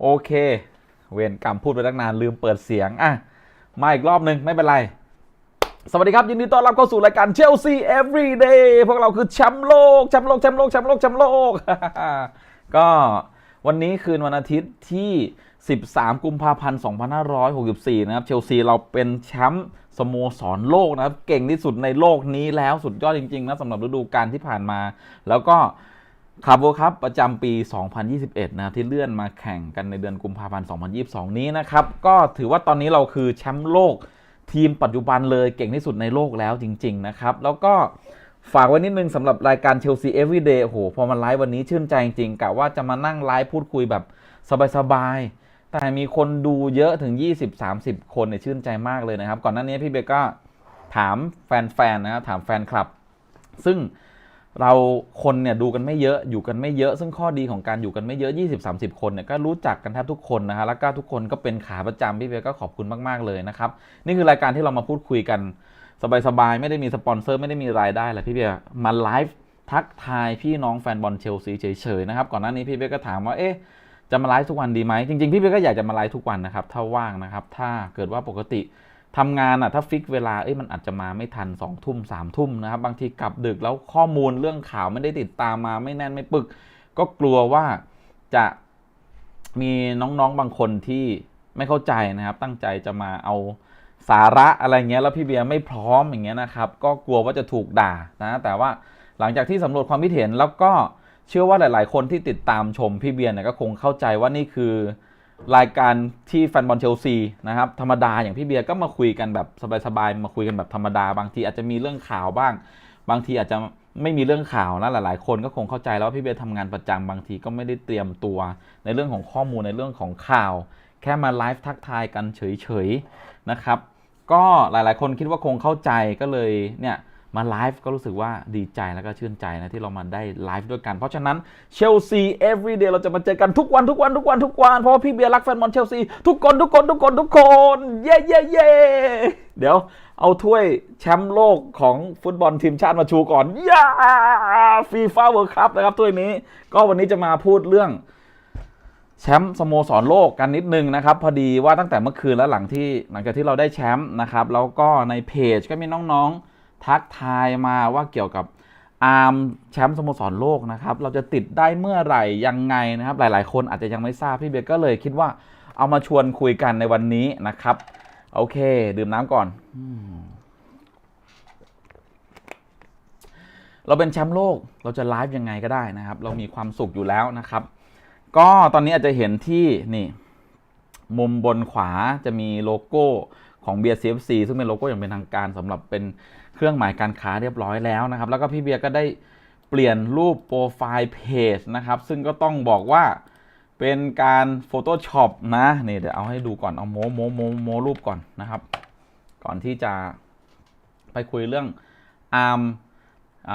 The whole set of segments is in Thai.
โอเค เวรกรรมพูดไปตั้งนานลืมเปิดเสียง อะ มาอีกรอบหนึ่งไม่เป็นไร สวัสดีครับ ยินดีต้อนรับเข้าสู่รายการเชลซี everyday พวกเราคือแชมป์โลกแชมป์โลกแชมป์โลกแชมป์โลกแชมป์โลก ก็วันนี้คืนวันอาทิตย์ที่ 13 กุมภาพันธ์ 2564 นะครับ เชลซีเราเป็นแชมป์สโมสรโลกนะครับ เก่งที่สุดในโลกนี้แล้วสุดยอดจริงๆนะสำหรับฤดูกาลที่ผ่านมา แล้วก็ คาร์โบครับประจำปี 2021 นะครับที่เลื่อนมาแข่งกันในเดือนกุมภาพันธ์ 2022 นี้นะครับ ก็ถือว่าตอนนี้เราคือแชมป์โลกทีมปัจจุบันเลยเก่งที่สุดในโลกแล้วจริง ๆ นะครับ แล้วก็ฝากไว้นิดนึงสำหรับรายการเชลซี Everyday โอ้โห พอมาไลฟ์วันนี้ชื่นใจจริงๆกะว่าจะมานั่งไลฟ์พูดคุยแบบสบายๆ แต่มีคนดูเยอะถึง 20-30 คนเนี่ยชื่นใจมากเลยนะครับ ก่อนหน้านี้พี่เบก็ถามแฟนๆนะครับถามแฟนคลับ ซึ่ง เราคนเนี่ยดูกันไม่เยอะอยู่กันไม่เยอะ ซึ่งข้อดีของการอยู่กันไม่เยอะ 20-30 คนเนี่ยก็รู้จักกันแทบทุกคนนะฮะแล้วก็ทุกคนก็เป็นขาประจำพี่เบยก็ขอบคุณมากๆเลยนะครับนี่คือรายการที่เรามาพูดคุยกันสบายๆไม่ได้มีสปอนเซอร์ไม่ได้มีรายได้อะไรพี่เบียมาไลฟ์ทักทายพี่น้องแฟนบอลเชลซีเฉยๆนะครับก่อนหน้านี้พี่เบียก็ถามว่าเอ๊ะจะมาไลฟ์ทุกวันดีไหมจริงๆพี่เบียก็อยากจะมาไลฟ์ทุกวันนะครับถ้าว่างนะครับถ้าเกิดว่าปกติ ทำงานอะถ้าฟิกเวลาเอ้ยมันอาจจะมาไม่ทัน2องทุ่มสามทุ่มนะครับ บางทีกลับดึกแล้วข้อมูลเรื่องข่าวไม่ได้ติดตามมาไม่แน่นไม่ปึก ก็กลัวว่าจะมีน้องๆบางคนที่ไม่เข้าใจนะครับ ตั้งใจจะมาเอาสาระอะไรเงี้ยแล้วพี่เบียร์ไม่พร้อมอย่างเงี้ยนะครับ ก็กลัวว่าจะถูกด่านะแต่ว่าหลังจากที่สำรวจความคิดเห็นแล้วก็เชื่อว่าหลาย ๆ คนที่ติดตามชมพี่เบียร์เนี่ยก็คงเข้าใจว่านี่คือ รายการที่แฟนบอลเชลซีนะครับธรรมดาอย่างพี่เบียร์ก็มาคุยกันแบบสบายๆมาคุยกันแบบธรรมดา บางทีอาจจะมีเรื่องข่าวบ้าง บางทีอาจจะไม่มีเรื่องข่าวนะหลายๆ คนก็คงเข้าใจแล้วว่าพี่เบียร์ทำงานประจำบางทีก็ไม่ได้เตรียมตัว ในเรื่องของข้อมูลในเรื่องของข่าว แค่มาไลฟ์ทักทายกันเฉยๆนะครับ ก็หลายๆ คนคิดว่าคงเข้าใจก็เลยเนี่ย มาไลฟ์ก็รู้สึกว่าดีใจแล้วก็ชื่นใจนะที่เรามาได้ไลฟ์ด้วยกัน เพราะฉะนั้นเชลซี everyday เราจะมาเจอกันทุกวันทุกวันทุกวันทุกวัน เพราะพี่เบียร์รักแฟนบอลเชลซีทุกคนทุกคนทุกคนทุกคน เย้เย้เย้เดี๋ยวเอาถ้วยแชมป์โลกของฟุตบอลทีมชาติมาชูก่อนย่าฟีฟ่าเวิร์คัพนะครับถ้วยนี้ ก็วันนี้จะมาพูดเรื่องแชมป์สโมสรโลกกันนิดนึงนะครับ พอดีว่าตั้งแต่เมื่อคืนแล้วหลังที่หลังจากที่เราได้แชมป์นะครับ แล้วก็ในเพจก็มีน้องๆ ทักทายมาว่าเกี่ยวกับอาร์มแชมป์สโมสรโลกนะครับ เราจะติดได้เมื่อไหร่ยังไงนะครับ หลายๆ คนอาจจะยังไม่ทราบพี่เบียร์ก็เลยคิดว่าเอามาชวนคุยกันในวันนี้นะครับ โอเค ดื่มน้ำก่อน เราเป็นแชมป์โลกเราจะไลฟ์ยังไงก็ได้นะครับ เรามีความสุขอยู่แล้วนะครับ ก็ตอนนี้อาจจะเห็นที่นี่ มุมบนขวาจะมีโลโก้ของ Beer CFC ซึ่งเป็นโลโก้อย่างเป็นทางการสำหรับเป็น เครื่องหมายการค้าเรียบร้อยแล้วนะครับ แล้วก็พี่เบียร์ก็ได้เปลี่ยนรูปโปรไฟล์เพจนะครับ ซึ่งก็ต้องบอกว่าเป็นการ Photoshop นะนี่เดี๋ยวเอาให้ดูก่อน เอาโมโมโมโมรูปก่อนนะครับ ก่อนที่จะไปคุยเรื่องอาร์ม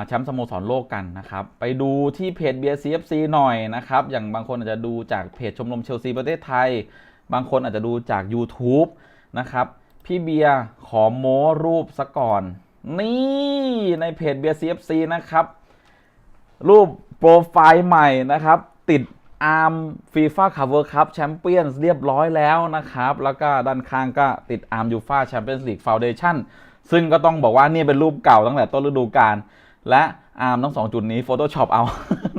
แชมป์สโมสรโลกกันนะครับ ไปดูที่เพจเบียร์ CFC หน่อยนะครับ อย่างบางคนอาจจะดูจากเพจชมรมเชลซีประเทศไทย บางคนอาจจะดูจาก YouTube นะครับ พี่เบียร์ขอโม้รูปซะก่อน นี่ในเพจเบียร์ CFC นะครับ รูปโปรไฟล์ใหม่นะครับ ติดอาร์มฟีฟ่าคัพเวิร์คัพแชมเปี้ยนเรียบร้อยแล้วนะครับ แล้วก็ด้านข้างก็ติดอาร์มยูฟ่าแชมเปี้ยนส์ลีกฟาวเดชั่นซึ่งก็ต้องบอกว่านี่เป็นรูปเก่าตั้งแต่ต้นฤดูกาลและอาร์มทั้งสองจุดนี้ Photoshop เอา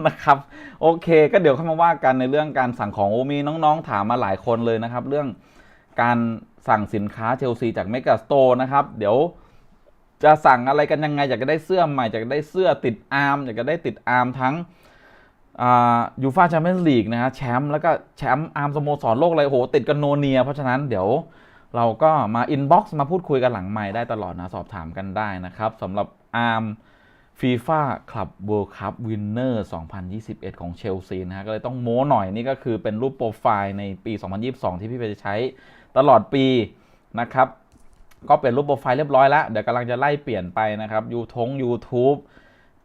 นะครับ โอเค ก็เดี๋ยวเข้ามาว่ากันในเรื่องการสั่งของโอมีน้องๆ ถามมาหลายคนเลยนะครับ เรื่องการสั่งสินค้าเชลซีจากเมก a สโตร์นะครับ เดี๋ยว จะสั่งอะไรกันยังไง อยากจะได้เสื้อใหม่อยากจะได้เสื้อติดอาร์มอยากจะได้ติดอาร์มทั้งยูฟ่าแชมเปี้ยนส์ลีกนะฮะแชมป์แล้วก็แชมป์อาร์มสโมสรโลกอะไรโหติดกันโนเนีย เพราะฉะนั้นเดี๋ยวเราก็มาอินบ็อกซ์มาพูดคุยกันหลังใหม่ได้ตลอดนะ สอบถามกันได้นะครับสำหรับอาร์มฟีฟ่าคลับเวิลด์คัพวินเนอร์2021 ของเชลซีนะฮะก็เลยต้องโม้หน่อยนี่ก็คือเป็นรูปโปรไฟล์ในปี 2022 ที่พี่ไปใช้ตลอดปีนะครับ ก็เป็นรูปโปรไฟล์เรียบร้อยแล้วเดี๋ยวกำลังจะไล่เปลี่ยนไปนะครับยูทง YouTube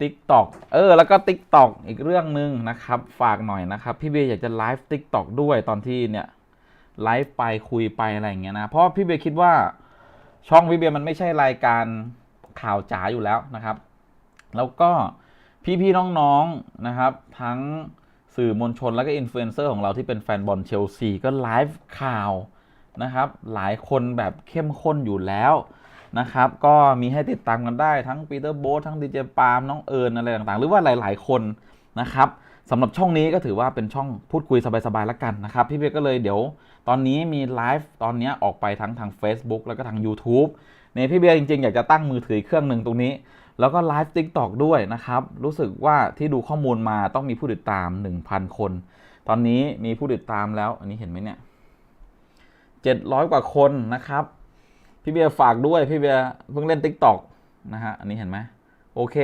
TikTok เออ แล้วก็ TikTok อีกเรื่องหนึ่งนะครับ ฝากหน่อยนะครับ พี่เบย์อยากจะไลฟ์ TikTok ด้วยตอนที่เนี่ยไลฟ์ไปคุยไปอะไรอย่างเงี้ยนะ เพราะพี่เบย์คิดว่าช่องพี่เบย์มันไม่ใช่รายการข่าวจ๋าอยู่แล้วนะครับ แล้วก็พี่ๆน้องๆนะครับ ทั้งสื่อมวลชนแล้วก็อินฟลูเอนเซอร์ของเราที่เป็นแฟนบอลเชลซีก็ไลฟ์ข่าว นะครับ หลายคนแบบเข้มข้นอยู่แล้วนะครับ ก็มีให้ติดตามกันได้ทั้งปีเตอร์โบ๊ททั้งดีเจปาล์มน้องเอิญอะไรต่างๆ หรือว่าหลาย ๆ คนนะครับสำหรับช่องนี้ก็ถือว่าเป็นช่องพูดคุยสบายๆแล้วกันนะครับ พี่เบียร์ก็เลยเดี๋ยวตอนนี้มีไลฟ์ตอนนี้ออกไปทั้งทาง Facebook แล้วก็ทาง YouTube เนี่ยพี่เบียร์จริงๆ อยากจะตั้งมือถือเครื่องหนึ่งตรงนี้ แล้วก็ไลฟ์ TikTok ด้วยนะครับ รู้สึกว่าที่ดูข้อมูลมาต้องมีผู้ติดตาม 1,000 คน ตอนนี้มีผู้ติดตามแล้ว อันนี้เห็นไหมเนี่ย 700 กว่าคนนะครับ พี่เบียร์ฝากด้วยพี่เบียร์เพิ่งเล่น TikTok นะฮะอันนี้เห็นไหมโอเค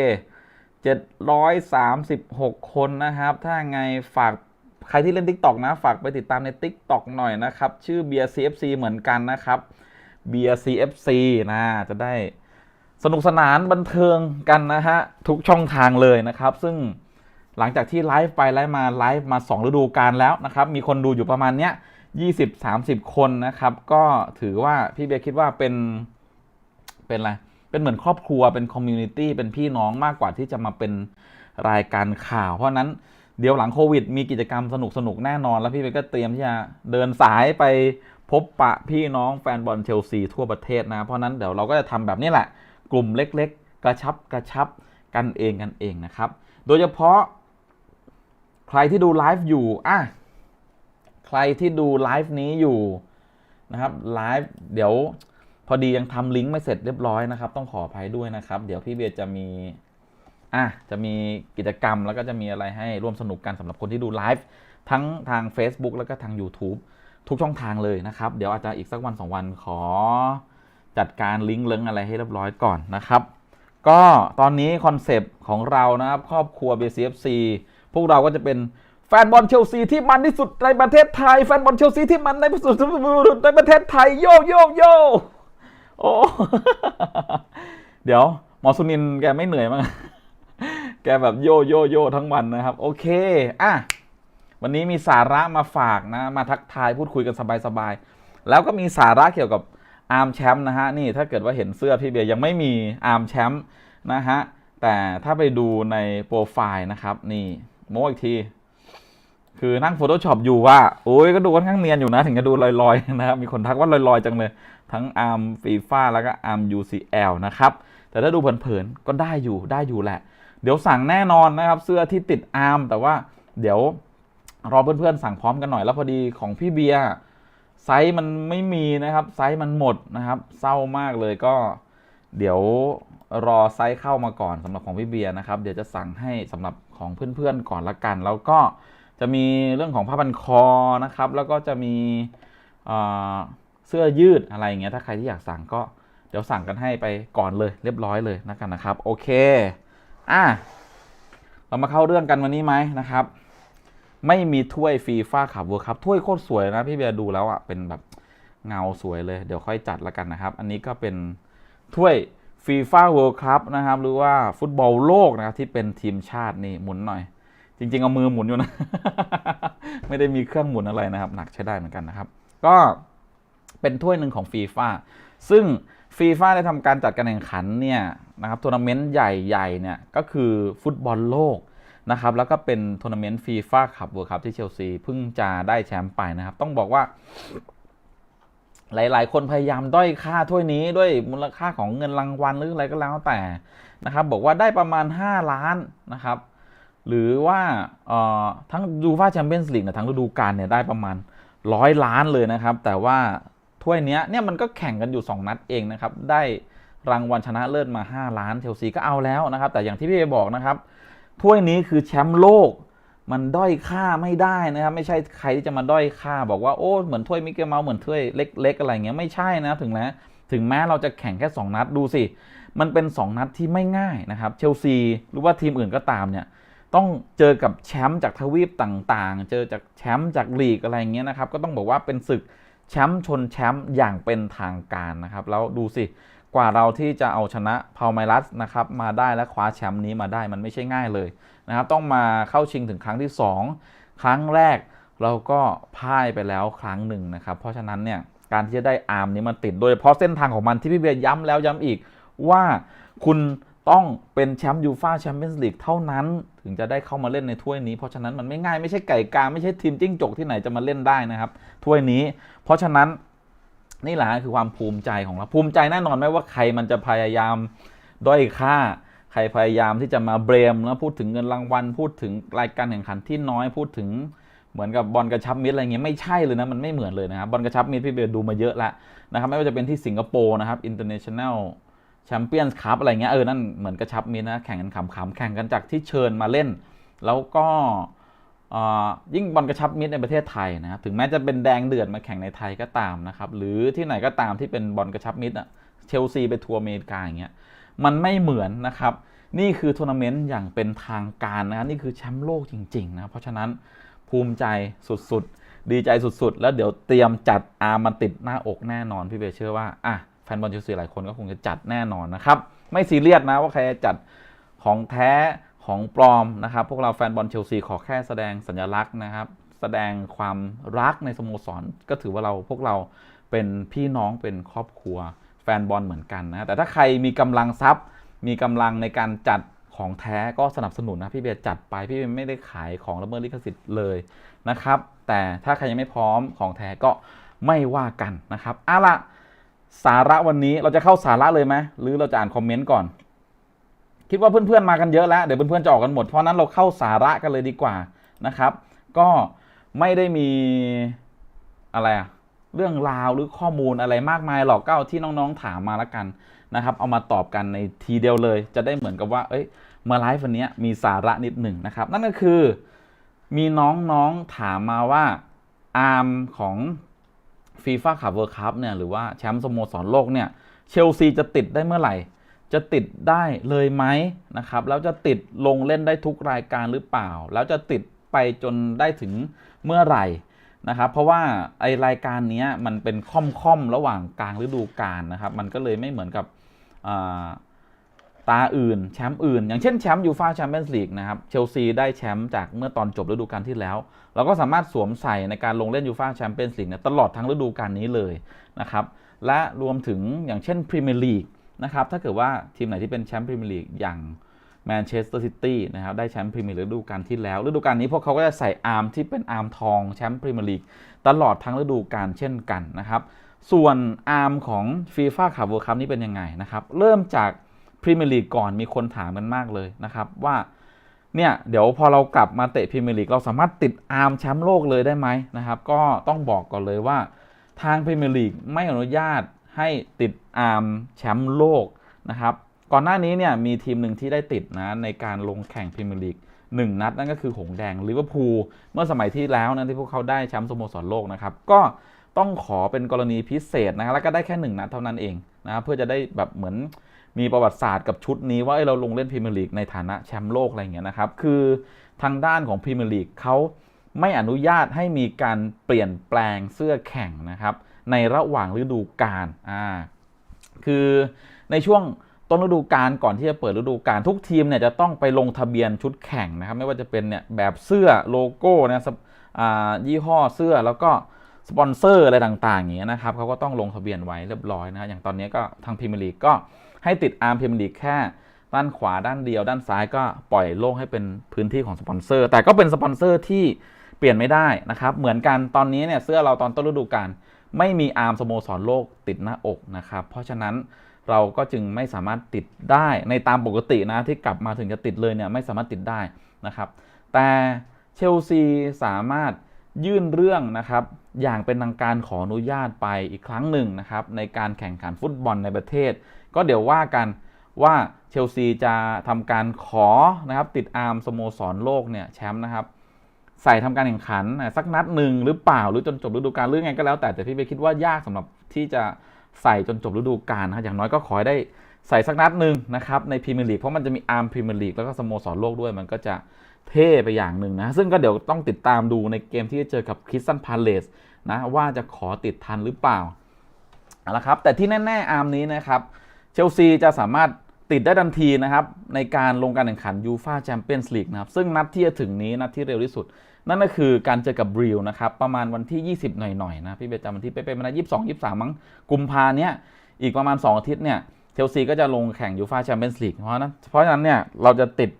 736 คนนะครับ ถ้าไงฝากใครที่เล่น TikTok นะ ฝากไปติดตามใน TikTok หน่อยนะครับ ชื่อเบียร์ CFC เหมือนกันนะครับเบียร์ CFC นะจะได้สนุกสนานบันเทิงกันนะฮะ ทุกช่องทางเลยนะครับ ซึ่งหลังจากที่ไลฟ์ไปไลฟ์มาไลฟ์มา 2 ฤดูกาลแล้วนะครับ มีคนดูอยู่ประมาณเนี้ย 20-30 คนนะครับ ก็ถือว่าพี่เบียร์คิดว่าเป็นเป็นอะไร เป็นเหมือนครอบครัวเป็นคอมมูนิตี้เป็นพี่น้องมากกว่าที่จะมาเป็นรายการข่าว เพราะนั้นเดี๋ยวหลังโควิด มีกิจกรรมสนุกสนุกแน่นอน แล้วพี่เบียร์ก็เตรียมที่จะเดินสายไปพบปะพี่น้องแฟนบอลเชลซีทั่วประเทศนะ เพราะนั้นเดี๋ยวเราก็จะทำแบบนี้แหละ กลุ่มเล็ก ๆ กระชับกระชับกันเองกันเองนะครับ โดยเฉพาะใครที่ดูไลฟ์อยู่อะ รที่ดูไลฟ์นี้อยู่นะครับไลฟ์เดี๋ยวพอดียังทำลิงก์ไม่เสร็จเรียบร้อยนะครับ ต้องขออภัยด้วยนะครับ เดี๋ยวพี่เบียร์จะมีอะจะมีกิจกรรมแล้วก็จะมีอะไรให้ร่วมสนุกกันสำหรับคนที่ดูไลฟ์ทั้งทาง Facebook แล้วก็ทาง YouTube ทุกช่องทางเลยนะครับ เดี๋ยวอาจจะอีกสักวันสองวันขอจัดการลิงก์เลิงอะไรให้เรียบร้อยก่อนนะครับ ก็ตอนนี้คอนเซปต์ของเรานะครับครอบครัว BCFC พวกเราก็จะเป็น ฟนบอลเชลซีที่มันที่สุดในประเทศไทย แฟนบอลเชลซีที่มันในที่สุดในประเทศไทยโยโยโยโอ้เดี๋ยว หมอสุนินแกไม่เหนื่อยมั้งแกแบบโยโยโยทั้งวันนะครับ โอเคอะวันนี้มีสาระมาฝากนะ มาทักทายพูดคุยกันสบายๆแล้วก็มีสาระเกี่ยวกับอาร์มแชมป์นะฮะนี่ถ้าเกิดว่าเห็นเสื้อพี่เบียร์ยังไม่มีอาร์มแชมป์นะฮะแต่ถ้าไปดูในโปรไฟล์นะครับ นี่โม้อีกที คือนั่ง Photoshop อยู่ว่าโอ้ยก็ดูค่อนข้างเนียนอยู่นะ ถึงจะดูลอยๆนะครับ มีคนทักว่าลอยๆจังเลย ทั้งอาร์มฟีฟาแล้วก็อาร์ม UCL นะครับ แต่ถ้าดูเผินๆก็ได้อยู่ได้อยู่แหละ เดี๋ยวสั่งแน่นอนนะครับ เสื้อที่ติดอาร์มแต่ว่าเดี๋ยวรอเพื่อนๆสั่งพร้อมกันหน่อยแล้วพอดีของพี่เบียร์ไซส์มันไม่มีนะครับไซส์มันหมดนะครับ เศร้ามากเลยก็เดี๋ยวรอไซส์เข้ามาก่อนสำหรับของพี่เบียร์นะครับ เดี๋ยวจะสั่งให้สำหรับของเพื่อนๆก่อนละกัน แล้วก็ จะมีเรื่องของผ้าพันคอนะครับ แล้วก็จะมีเเสื้อยืดอะไรอย่างเงี้ยถ้าใครที่อยากสั่งก็เดี๋ยวสั่งกันให้ไปก่อนเลยเรียบร้อยเลยนะกันนะครับ โอเคอะเรามาเข้าเรื่องกันวันนี้ไหมนะครับ ไม่มีถ้วยฟีฟ่าขับเวิร์คัพถ้วยโคตรสวยนะพี่เบียร์ดูแล้วอะเป็นแบบเงาสวยเลยเดี๋ยวค่อยจัดละกันนะครับ อันนี้ก็เป็นถ้วยฟีฟ่าเวิร์คัพนะครับ หรือว่าฟุตบอลโลกนะครับที่เป็นทีมชาตินี่หมุนหน่อย จริง ๆ เอามือหมุนอยู่นะ ไม่ได้มีเครื่องหมุนอะไรนะครับ หนักใช้ได้เหมือนกันนะครับ ก็เป็นถ้วยหนึ่งของฟีฟ่าซึ่งฟีฟ่าได้ทำการจัดการแข่งขันเนี่ยนะครับทัวร์นาเมนต์ใหญ่ๆเนี่ยก็คือฟุตบอลโลกนะครับแล้วก็เป็นทัวร์นาเมนต์ฟีฟ่าคัพเวิร์คัพที่เชลซีเพิ่งจะได้แชมป์ไปนะครับ ต้องบอกว่า หลายๆ คนพยายามด้อยค่าถ้วยนี้ด้วยมูลค่าของเงินรางวัลหรืออะไรก็แล้วแต่นะครับ บอกว่าได้ประมาณ 5 ล้านนะครับ หรือว่าทั้งดูฟ่าแชมเปี้ยนส์ลีกเนี่ยทั้งฤดูกาลเนี่ยได้ประมาณร้อยล้านเลยนะครับ แต่ว่าถ้วยเนี้ยเนี่ยมันก็แข่งกันอยู่ 2 นัดเองนะครับ ได้รางวัลชนะเลิศมา 5 ล้านเชลซีก็เอาแล้วนะครับ แต่อย่างที่พี่เอบอกนะครับถ้วยนี้คือแชมป์โลกมันด้อยค่าไม่ได้นะครับ ไม่ใช่ใครที่จะมาด้อยค่า บอกว่าโอ้เหมือนถ้วยมิกเกลเมาส์เหมือนถ้วยเล็ก ๆ อะไรเงี้ยไม่ใช่นะถึงแม้ถึงแม้เราจะแข่งแค่ 2 นัดดูสิ มันเป็น 2 นัดที่ไม่ง่ายนะครับเชลซีหรือว่าทีมอื่นก็ตามเนี่ย ต้องเจอกับแชมป์จากทวีปต่างๆ เจอจากแชมป์จากลีกอะไรเงี้ยนะครับ ก็ต้องบอกว่าเป็นศึกแชมป์ชนแชมป์อย่างเป็นทางการนะครับ แล้วดูสิ กว่าเราที่จะเอาชนะพา l ไมรัสนะครับมาได้และคว้าแชมป์นี้มาได้มันไม่ใช่ง่ายเลยนะครับ ต้องมาเข้าชิงถึงครั้งที่ 2 ครั้งแรกเราก็พ่ายไปแล้วครั้งหนึ่งนะครับ เพราะฉะนั้นเนี่ยการที่จะได้อาร์มนี้มาติด โดยเฉพาะเส้นทางของมันที่พี่เบียร์ย้ำแล้วย้ำอีกว่าคุณต้องเป็นแชมป์ยูฟาแชมเปี้ยนส์ลีกเท่านั้น ถึงจะได้เข้ามาเล่นในถ้วยนี้เพราะฉะนั้นมันไม่ง่ายไม่ใช่ไก่กาไม่ใช่ทีมจิ้งจกที่ไหนจะมาเล่นได้นะครับถ้วยนี้ เพราะฉะนั้นนี่แหละคือความภูมิใจของเราภูมิใจแน่นอนไม่ว่าใครมันจะพยายามด้อยค่า ใครพยายามที่จะมาเบรมแล้วพูดถึงเงินรางวัลพูดถึงรายการแข่งขันที่น้อยพูดถึงเหมือนกับบอลกระชับมิตรอะไรเงี้ยไม่ใช่เลยนะมันไม่เหมือนเลยนะครับบอลกระชับมิตรพี่เบลดูมาเยอะแล้วนะครับไม่ว่าจะเป็นที่สิงคโปร์นะครับ international แชมเปี้ยนส์คัพอะไรเงี้ยเออนั่นเหมือนกระชับมิตรนะแข่งกันขำๆแข่งกันจากที่เชิญมาเล่น แล้วก็ออยิ่งบอลกระชับมิตรในประเทศไทยนะครับถึงแม้จะเป็นแดงเดือดมาแข่งในไทยก็ตามนะครับหรือที่ไหนก็ตามที่เป็นบอลกระชับมิตรอะเชลซีไปทัวร์อเมริกาอย่างเงี้ยมันไม่เหมือนนะครับนี่คือทัวร์นาเมนต์อย่างเป็นทางการนะรนี่คือแชมป์โลกจริงๆนะเพราะฉะนั้นภูมิใจสุดๆ ดีใจสุดๆ แล้วเดี๋ยวเตรียมจัดอาร์มมาติดหน้าอกแน่นอนพี่เบเชื่อว่าอะ แฟนบอลเชลซีหลายคนก็คงจะจัดแน่นอนนะครับ ไม่ซีเรียสนะว่าใครจะจัดของแท้ของปลอมนะครับ พวกเราแฟนบอลเชลซีขอแค่แสดงสัญลักษณ์นะครับ แสดงความรักในสโมสร ก็ถือว่าเราพวกเราเป็นพี่น้องเป็นครอบครัวแฟนบอลเหมือนกันนะแต่ถ้าใครมีกำลังทรัพย์ มีกำลังในการจัดของแท้ก็สนับสนุนนะพี่เบสจัดไปพี่เบสไม่ได้ขายของละเมิดลิขสิทธิ์เลยนะครับ แต่ถ้าใครยังไม่พร้อมของแท้ก็ไม่ว่ากันนะครับเอาละ สาระวันนี้เราจะเข้าสาระเลยไหมหรือเราจะอ่านคอมเมนต์ก่อน คิดว่าเพื่อนๆมากันเยอะแล้วเดี๋ยวเพื่อนๆจะออกกันหมดเพราะนั้นเราเข้าสาระกันเลยดีกว่านะครับ ก็ไม่ได้มีอะไรอะเรื่องราวหรือข้อมูลอะไรมากมายหรอกก็เอาที่น้องๆถามมาล้วกันนะครับ เอามาตอบกันในทีเดียวเลย จะได้เหมือนกับว่า เอ้ย มาไลฟ์วันนี้มีสาระนิดหนึ่งนะครับ นั่นก็คือมีน้องๆถามมาว่าอาร์มของ ฟีฟ่าขับเวิร์คัพเนี่ยหรือว่าแชมป์สโมสรโลกเนี่ยเชลซีจะติดได้เมื่อไหร่ จะติดได้เลยไหมนะครับ แล้วจะติดลงเล่นได้ทุกรายการหรือเปล่า แล้วจะติดไปจนได้ถึงเมื่อไหร่นะครับ เพราะว่าไอรายการนี้มันเป็นค่อมๆระหว่างกลางฤดูกาลนะครับ มันก็เลยไม่เหมือนกับอ่า ตาอื่นแชมป์อื่น อย่างเช่นแชมป์ยูฟาแชมเปี้ยนส์ลีกนะครับเชลซีได้แชมป์จากเมื่อตอนจบฤดูกาลที่แล้ว เราก็สามารถสวมใส่ในการลงเล่นยูฟาแชมเปี้ยนส์ลีกตลอดทั้งฤดูกาลนี้เลยนะครับและรวมถึงอย่างเช่นพรีเมียร์ลีกนะครับถ้าเกิดว่าทีมไหนที่เป็นแชมป์พรีเมียร์ลีกอย่างแมนเชสเตอร์ซิตี้นะครับได้แชมป์พรีเมียร์ลีกฤดูกาลที่แล้วฤดูกาลนี้พวกเขาก็จะใส่อาร์มที่เป็นอาร์มทองแชมป์พรีเมียร์ลีกตลอดทั้งฤดูกาลเช่นกันนะครับส่วนอาร์มของฟีฟ่าขับเวิร์คัพนี่เป็นยังไงนะครับเริ่มจาก พรีเมียร์ลีกก่อนมีคนถามกันมากเลยนะครับว่าเนี่ยเดี๋ยวพอเรากลับมาเตะพรีเมียร์ลีกเราสามารถติดอาร์มแชมป์โลกเลยได้ไหมนะครับก็ต้องบอกก่อนเลยว่า ทางพรีเมียร์ลีกไม่อนุญาตให้ติดอาร์มแชมป์โลกนะครับก่อนหน้านี้เนี่ยมีทีมหนึ่งที่ได้ติดนะในการลงแข่งพรีเมียร์ลีกหนึ่งนัดนั่นก็คือหงส์แดงลิเวอร์พูลเมื่อสมัยที่แล้วนะที่พวกเขาได้แชมป์สโมสรโลกนะครับก็ต้องขอเป็นกรณีพิเศษนะครับแล้วก็ได้แค่หนึ่งนัดเท่านั้นเองนะเพื่อจะได้แบบเหมือน มีประวัติศาสตร์กับชุดนี้ว่าเราลงเล่นพรีเมียร์ลีกในฐานะแชมป์โลกอะไรอย่างเงี้ยนะครับ คือทางด้านของพรีเมียร์ลีกเขาไม่อนุญาตให้มีการเปลี่ยนแปลงเสื้อแข่งนะครับ ในระหว่างฤดูกาลอ่าคือในช่วงต้นฤดูกาลก่อนที่จะเปิดฤดูกาลทุกทีมเนี่ยจะต้องไปลงทะเบียนชุดแข่งนะครับ ไม่ว่าจะเป็นเนี่ยแบบเสื้อโลโก้นะอ่ายี่ห้อเสื้อแล้วก็สปอนเซอร์อะไรต่างๆอย่างเงี้ยนะครับเขาก็ต้องลงทะเบียนไว้เรียบร้อยนะอย่างตอนนี้ก็ทางพรีเมียร์ลีกก็ ให้ติดอาร์มพรีเมียร์ลีกแค่ด้านขวาด้านเดียว ด้านซ้ายก็ปล่อยโล่งให้เป็นพื้นที่ของสปอนเซอร์ แต่ก็เป็นสปอนเซอร์ที่เปลี่ยนไม่ได้นะครับ เหมือนกันตอนนี้เนี่ยเสื้อเราตอนต้นฤดูกาลไม่มีอาร์มสโมสรโลกติดหน้าอกนะครับ เพราะฉะนั้นเราก็จึงไม่สามารถติดได้ในตามปกตินะที่กลับมาถึงจะติดเลยเนี่ยไม่สามารถติดได้นะครับ แต่เชลซีสามารถยื่นเรื่องนะครับ อย่างเป็นทางการขออนุญาตไปอีกครั้งหนึ่งนะครับ ในการแข่งขันฟุตบอลในประเทศ ก็เดี๋ยวว่ากันว่าเชลซีจะทำการขอนะครับติดอาร์มสโมสรโลกเนี่ยแชมป์นะครับใส่ทำการแข่งขันสักนัดหนึ่งหรือเปล่าหรือจนจบฤดูกาลหรือไงก็แล้วแต่แต่พี่เบย์คิดว่ายากสำหรับที่จะใส่จนจบฤดูกาลนะอย่างน้อยก็ขอให้ได้ใส่สักนัดหนึ่งนะครับในพรีเมียร์ลีกเพราะมันจะมีอาร์มพรีเมียร์ลีกแล้วก็สโมสรโลกด้วยมันก็จะเท่ไปอย่างหนึ่งนะซึ่งก็เดี๋ยวต้องติดตามดูในเกมที่จะเจอกับคริสตันพาเลสนะว่าจะขอติดทันหรือเปล่าเอาละครับแต่ที่แน่ๆอาร์มนี้นะครับ เชลซีจะสามารถติดได้ทันทีนะครับในการลงการแข่งขันยูฟาแชมเปี้ยนส์ลีกนะครับซึ่งนัดที่จะถึงนี้นัดที่เร็วที่สุด นั่นก็คือการเจอกับบริลนะครับประมาณวันที่ 20 หน่อยๆนะพี่เบจำวันที่เป๊ะๆมาได้ยี่สิบสองยี่สิบสามมั้งกุมภาเนี้ยอีกประมาณ 2 อาทิตย์เนี่ยเชลซีก็จะลงแข่งยูฟาแชมเปี้ยนส์ลีกเพราะนั้นเพราะฉะนั้นเนี่ยเราจะติด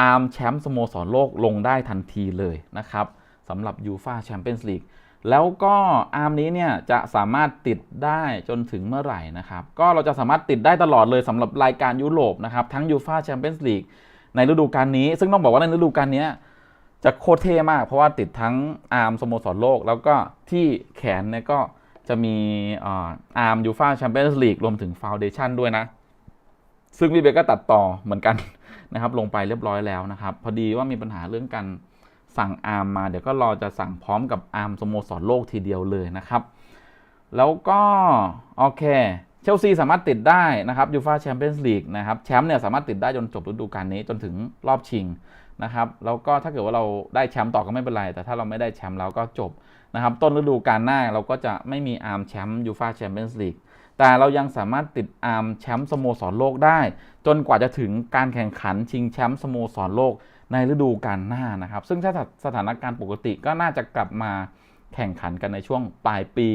อาร์มแชมป์สโมสรโลกลงได้ทันทีเลยนะครับสำหรับยูฟาแชมเปี้ยนส์ลีก แล้วก็อาร์มนี้เนี่ยจะสามารถติดได้จนถึงเมื่อไหร่นะครับ ก็เราจะสามารถติดได้ตลอดเลยสำหรับรายการยุโรปนะครับ ทั้งยูฟาแชมเปี้ยนส์ลีกในฤดูกาลนี้ ซึ่งต้องบอกว่าในฤดูกาลนี้จะโคตรเท่มาก เพราะว่าติดทั้งอาร์มสโมสรโลก แล้วก็ที่แขนเนี่ยก็จะมีอาร์มยูฟาแชมเปี้ยนส์ลีกรวมถึงฟาวเดชั่นด้วยนะ ซึ่งพี่เบก็ตัดต่อเหมือนกันนะครับ ลงไปเรียบร้อยแล้วนะครับ พอดีว่ามีปัญหาเรื่องการ สั่งอาร์มมาเดี๋ยวก็รอจะสั่งพร้อมกับอาร์มสโมสรโลกทีเดียวเลยนะครับ แล้วก็โอเคเชลซีสามารถติดได้นะครับยูฟาแชมเปี้ยนส์ลีกนะครับแชมป์เนี่ยสามารถติดได้จนจบฤดูกาลนี้จนถึงรอบชิงนะครับแล้วก็ถ้าเกิดว่าเราได้แชมป์ต่อก็ไม่เป็นไร แต่ถ้าเราไม่ได้แชมป์เราก็จบนะครับ ต้นฤดูกาลหน้าเราก็จะไม่มีอาร์มแชมป์ยูฟาแชมเปี้ยนส์ลีกแต่เรายังสามารถติดอาร์มแชมป์สโมสรโลกได้ จนกว่าจะถึงการแข่งขันชิงแชมป์สโมสรโลก ในฤดูกาลหน้านะครับ ซึ่งถ้าสถานการณ์ปกติก็น่าจะกลับมาแข่งขันกันในช่วงปลายปี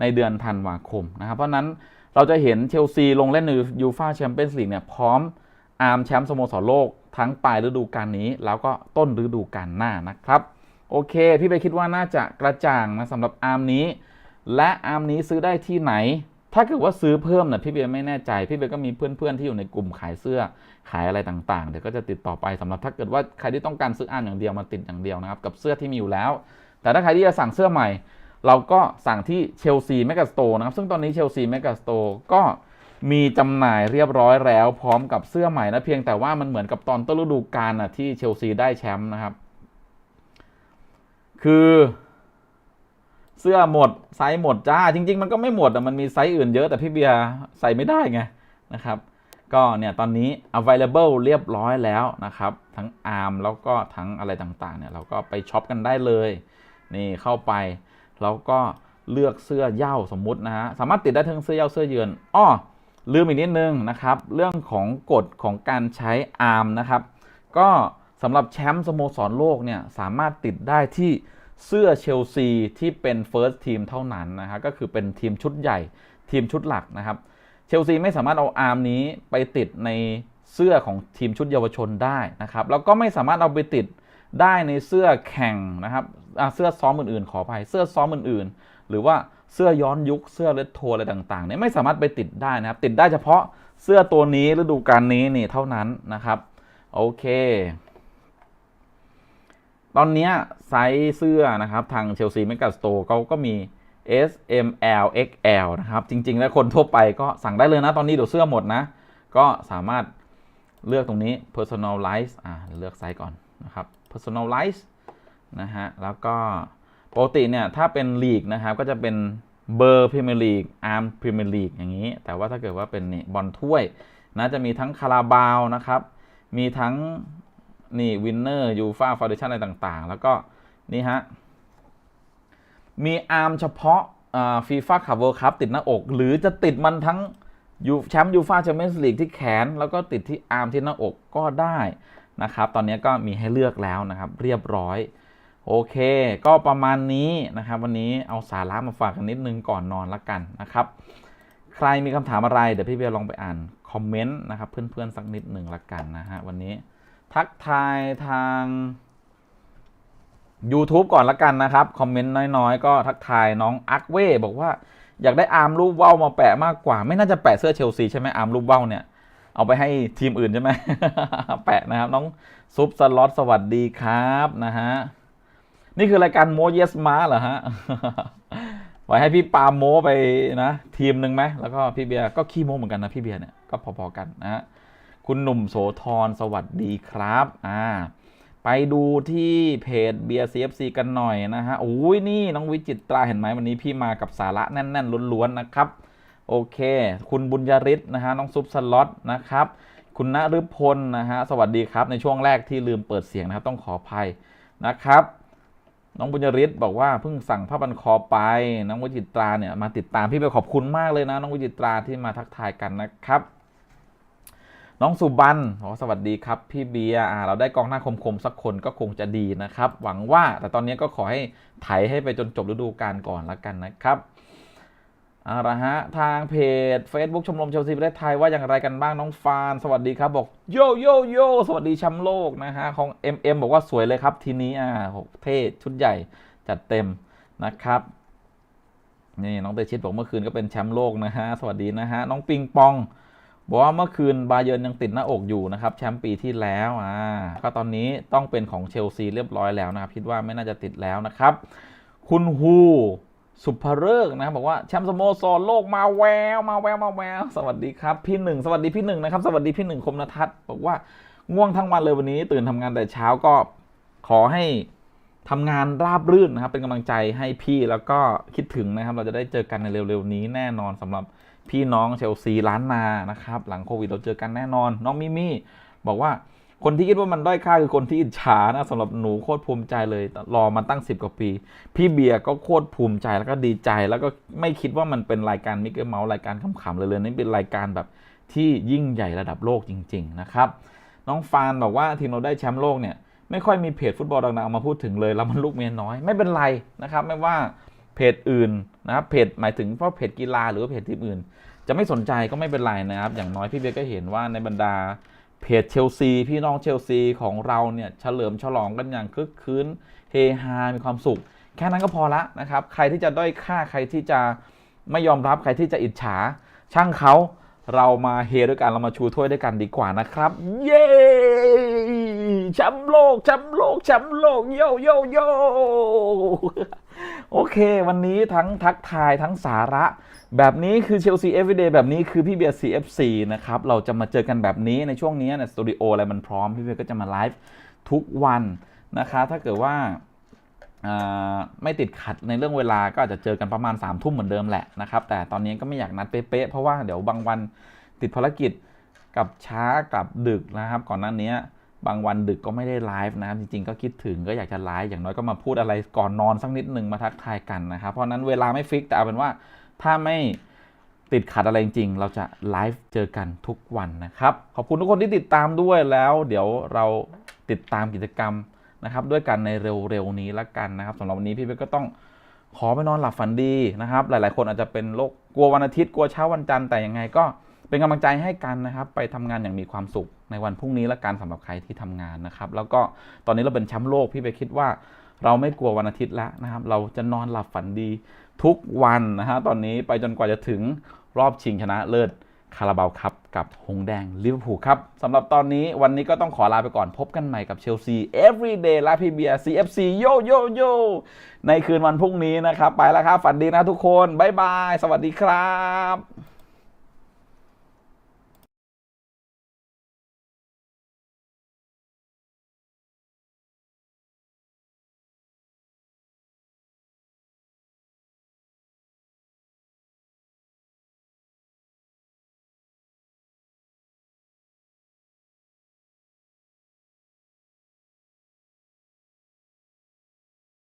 ในเดือนธันวาคมนะครับ เพราะนั้นเราจะเห็นเชลซีลงเล่นในยูฟาแชมเปี้ยนส์ลีกเนี่ยพร้อมอาร์มแชมป์สโมสรโลกทั้งปลายฤดูกาลนี้ แล้วก็ต้นฤดูกาลหน้านะครับ โอเค พี่ไปคิดว่าน่าจะกระจ่างนะสำหรับอาร์มนี้ และอาร์มนี้ซื้อได้ที่ไหน ถ้าเกิดว่าซื้อเพิ่มเนี่ยพี่เบียร์ไม่แน่ใจ พี่เบียร์ก็มีเพื่อนๆที่อยู่ในกลุ่มขายเสื้อ ขายอะไรต่างๆ เดี๋ยวก็จะติดต่อไปสำหรับถ้าเกิดว่าใครที่ต้องการซื้ออาร์มอย่างเดียวมาติดอย่างเดียวนะครับกับเสื้อที่มีอยู่แล้ว แต่ถ้าใครที่จะสั่งเสื้อใหม่ เราก็สั่งที่เชลซีแมกกาสโตนะครับซึ่งตอนนี้เชลซีแมกกาสโตก็มีจำหน่ายเรียบร้อยแล้ว พร้อมกับเสื้อใหม่นะเพียงแต่ว่ามันเหมือนกับตอนต้นฤดูกาลนะที่เชลซีได้แชมป์นะครับ คือเสื้อหมดไซส์หมดจ้าจริง ๆ มันก็ไม่หมดอะมันมีไซส์อื่นเยอะแต่พี่เบียร์ใส่ไม่ได้ไงนะครับ ก็เนี่ยตอนนี้ available เรียบร้อยแล้วนะครับ ทั้ง ARM แล้วก็ทั้งอะไรต่างๆเนี่ยเราก็ไปช็อปกันได้เลย นี่เข้าไปแล้วก็เลือกเสื้อเย่าสมมุตินะฮะสามารถติดได้ทั้งเสื้อเย่าเสื้อเยือนอ้อลืมอีกนิดนึงนะครับ เรื่องของกฎของการใช้ ARM นะครับ ก็สำหรับแชมป์สโมสรโลกเนี่ยสามารถติดได้ที่เสื้อเชลซีที่เป็น First Team เท่านั้นนะฮะก็คือเป็นทีมชุดใหญ่ทีมชุดหลักนะครับ ชลซีไม่สามารถเอาอาร์มนี้ไปติดในเสื้อของทีมชุดเยาวชนได้นะครับแล้วก็ไม่สามารถเอาไปติดได้ในเสื้อแข่งนะครับเสื้อซ้อมอื่นๆ ขออภัยเสื้อซ้อมอื่นๆ หรือว่าเสื้อย้อนยุคเสื้อเลตโทอะไรต่างๆเนี่ยไม่สามารถไปติดได้นะครับ ติดได้เฉพาะเสื้อตัวนี้ฤดูกาลนี้นี่เท่านั้นนะครับโอเค ตอนนี้ไซส์เสื้อนะครับทางเชลซีแมกกาสโตเขาก็มี S M L X L นะครับ จริง ๆ แล้วคนทั่วไปก็สั่งได้เลยนะ ตอนนี้เดี๋ยวเสื้อหมดนะ ก็สามารถเลือกตรงนี้ personalize อ่าเลือกไซส์ก่อนนะครับ personalize นะฮะ แล้วก็ปกติเนี่ยถ้าเป็นลีกนะครับ ก็จะเป็นเบอร์พรีเมียร์ลีกอาร์มพรีเมียร์ลีกอย่างนี้ แต่ว่าถ้าเกิดว่าเป็นนี่บอลถ้วยนะจะมีทั้งคาราบาวนะครับ มีทั้งนี่วินเนอร์ยูฟาฟาวเดชั่นอะไรต่างๆ แล้วก็นี่ฮะ มีอาร์มเฉพาะฟีฟ่าคัพเวิลด์คัพติดหน้าอก หรือจะติดมันทั้งยูแชมป์ยูฟ่าแชมเปี้ยนส์ลีกที่แขน แล้วก็ติดที่อาร์มที่หน้าอกก็ได้นะครับ ตอนนี้ก็มีให้เลือกแล้วนะครับ เรียบร้อยโอเค ก็ประมาณนี้นะครับ วันนี้เอาสาระมาฝากกันนิดนึงก่อนนอนละกันนะครับ ใครมีคำถามอะไร เดี๋ยวพี่เบียร์ลองไปอ่านคอมเมนต์นะครับ เพื่อนๆสักนิดหนึ่งละกันนะฮะวันนี้ ทักทายทาง YouTube ก่อนละกันนะครับ คอมเมนต์น้อยๆ ก็ทักทายน้องอักเว่บอกว่าอยากได้อาร์มรูปว่าวมาแปะมากกว่า ไม่น่าจะแปะเสื้อเชลซีใช่ไหมอาร์มรูปว่าวเนี่ย เอาไปให้ทีมอื่นใช่ไหมแปะนะครับ น้องซุปสล็อตสวัสดีครับนะฮะนี่คือรายการโมเยสมาเหรอฮะไว้ให้พี่ปาโมไปนะ ทีมหนึ่งไหมแล้วก็พี่เบียร์ก็ขี้โมเหมือนกันนะพี่เบียร์เนี่ยก็พอๆกันนะฮะคุณหนุ่มโสธรสวัสดีครับ อ่า ไปดูที่เพจเบียร์ CFC กันหน่อยนะฮะโอ้ยนี่น้องวิจิตราเห็นไหมวันนี้พี่มากับสาระแน่นๆล้วนๆนะครับ โอเค คุณบุญยริศนะฮะน้องซุปสล็อตนะครับ คุณณฤพลนะฮะสวัสดีครับในช่วงแรกที่ลืมเปิดเสียงนะครับต้องขออภัยนะครับ น้องบุญยริศบอกว่าเพิ่งสั่งผ้าบันคอไป น้องวิจิตราเนี่ยมาติดตามพี่ไปขอบคุณมากเลยนะ น้องวิจิตราที่มาทักทายกันนะครับ น้องสุบันขอสวัสดีครับ พี่เบียร์เราได้กองหน้าคมๆสักคนก็คงจะดีนะครับ หวังว่าแต่ตอนนี้ก็ขอให้ไถให้ไปจนจบฤดูกาลก่อนละกันนะครับเอาละฮะ ทางเพจ Facebook ชมรมเชลซีประเทศไทยว่าอย่างไรกันบ้างน้องฟานสวัสดีครับ บอกโยโยโยสวัสดีแชมป์โลกนะฮะ ของ MM บอกว่าสวยเลยครับทีนี้อ่าเท่ชุดใหญ่จัดเต็มนะครับนี่น้องเตชิตบอกเมื่อคืนก็เป็นแชมป์โลกนะฮะ สวัสดีนะฮะ น้องปิงปอง บอกว่าเมื่อคืนบาเยิร์นยังติดหน้าอกอยู่นะครับแชมป์ปีที่แล้วอ่าก็ตอนนี้ต้องเป็นของเชลซีเรียบร้อยแล้วนะครับคิดว่าไม่น่าจะติดแล้วนะครับ คุณฮูสุภเริกนะบบอกว่าแชมป์สโมสรโลกมาแววมาแววมาแววสวัสดีครับพี่หนึ่งสวัสดีพี่หนึ่งนะครับสวัสดีพี่หนึ่งคมนทัศน์บอกว่าง่วงทั้งวันเลยวันนี้ ตื่นทำงานแต่เช้าก็ขอให้ทำงานราบรื่นนะครับ เป็นกำลังใจให้พี่แล้วก็คิดถึงนะครับ เราจะได้เจอกันในเร็วๆนี้แน่นอนสำหรับ พี่น้องเชลซีล้านนานะครับ หลังโควิดเราเจอกันแน่นอน น้องมิมี่บอกว่าคนที่คิดว่ามันด้อยค่าคือคนที่อิจฉานะสำหรับหนูโคตรภูมิใจเลย รอมาตั้ง 10 กว่าปี พี่เบียร์ก็โคตรภูมิใจแล้วก็ดีใจ แล้วก็ไม่คิดว่ามันเป็นรายการมิกเกอร์เมาส์รายการขำๆเลยเลยนี่เป็นรายการแบบที่ยิ่งใหญ่ระดับโลกจริง ๆ นะครับ น้องฟานบอกว่าทีมเราได้แชมป์โลกเนี่ยไม่ค่อยมีเพจฟุตบอลดังๆเอามาพูดถึงเลยแล้วมันลูกเมียน้อยไม่เป็นไรนะครับ ไม่ว่า เพจอื่นนะครับเพจหมายถึงเพราะเพจกีฬาหรือว่าเพจทีมอื่น จะไม่สนใจก็ไม่เป็นไรนะครับ อย่างน้อยพี่เบียก็เห็นว่าในบรรดาเพจเชลซีพี่น้องเชลซีของเราเนี่ยเฉลิมฉลองกันอย่างคึกคืนเฮฮา มีความสุข แค่นั้นก็พอละนะครับ ใครที่จะด้อยค่าใครที่จะไม่ยอมรับใครที่จะอิจฉา ช่างเขาเรามาเฮด้วยกันเรามาชูถ้วยด้วยกันดีกว่านะครับ เย้แชมป์โลกแชมป์โลกแชมป์โลกโยโยโย โอเค วันนี้ทั้งทักทายทั้งสาระ แบบนี้คือเชลซี everyday แบบนี้คือพี่เบียร์ CFC นะครับ เราจะมาเจอกันแบบนี้ในช่วงนี้เนี่ยสตูดิโออะไรมันพร้อม พี่เบียร์ก็จะมาไลฟ์ทุกวันนะคะ ถ้าเกิดว่าอ่าไม่ติดขัดในเรื่องเวลาก็อาจจะเจอกันประมาณ3ามทุ่มเหมือนเดิมแหละนะครับ แต่ตอนนี้ก็ไม่อยากนัดเป๊ะๆเพราะว่าเดี๋ยวบางวันติดภารกิจกับช้ากับดึกนะครับ ก่อนหน้านี้ บางวันดึกก็ไม่ได้ไลฟ์นะครับจริงๆ ก็คิดถึงก็อยากจะไลฟ์อย่างน้อยก็มาพูดอะไรก่อนนอนสักนิดหนึ่งมาทักทายกันนะครับเพราะนั้นเวลาไม่ฟิกแต่เอาเป็นว่าถ้าไม่ติดขัดอะไรจริง เราจะไลฟ์เจอกันทุกวันนะครับ ขอบคุณทุกคนที่ติดตามด้วยแล้ว เดี๋ยวเราติดตามกิจกรรมนะครับด้วยกันในเร็วๆนี้ละกันนะครับสำหรับวันนี้พี่เป๊กก็ต้องขอไปนอนหลับฝันดีนะครับ หลายๆ คนอาจจะเป็นโรคกลัววันอาทิตย์กลัวเช้าวันจันทร์แต่ยังไงก็ เป็นกำลังใจให้กันนะครับ ไปทำงานอย่างมีความสุขในวันพรุ่งนี้และกันสำหรับใครที่ทำงานนะครับ แล้วก็ตอนนี้เราเป็นแชมป์โลกพี่เป๊กคิดว่า เราไม่กลัววันอาทิตย์แล้วนะครับ เราจะนอนหลับฝันดีทุกวันนะฮะตอนนี้ไปจนกว่าจะถึงรอบชิงชนะเลิศคาราบาวครับกับหงแดงลิเวอร์พูลครับสำหรับตอนนี้วันนี้ก็ต้องขอลาไปก่อนพบกันใหม่กับเชลซี everyday และพีเบีย CFC โยโยโยในคืนวันพรุ่งนี้นะครับ ไปแล้วครับ ฝันดีนะทุกคน บ๊ายบาย สวัสดีครับ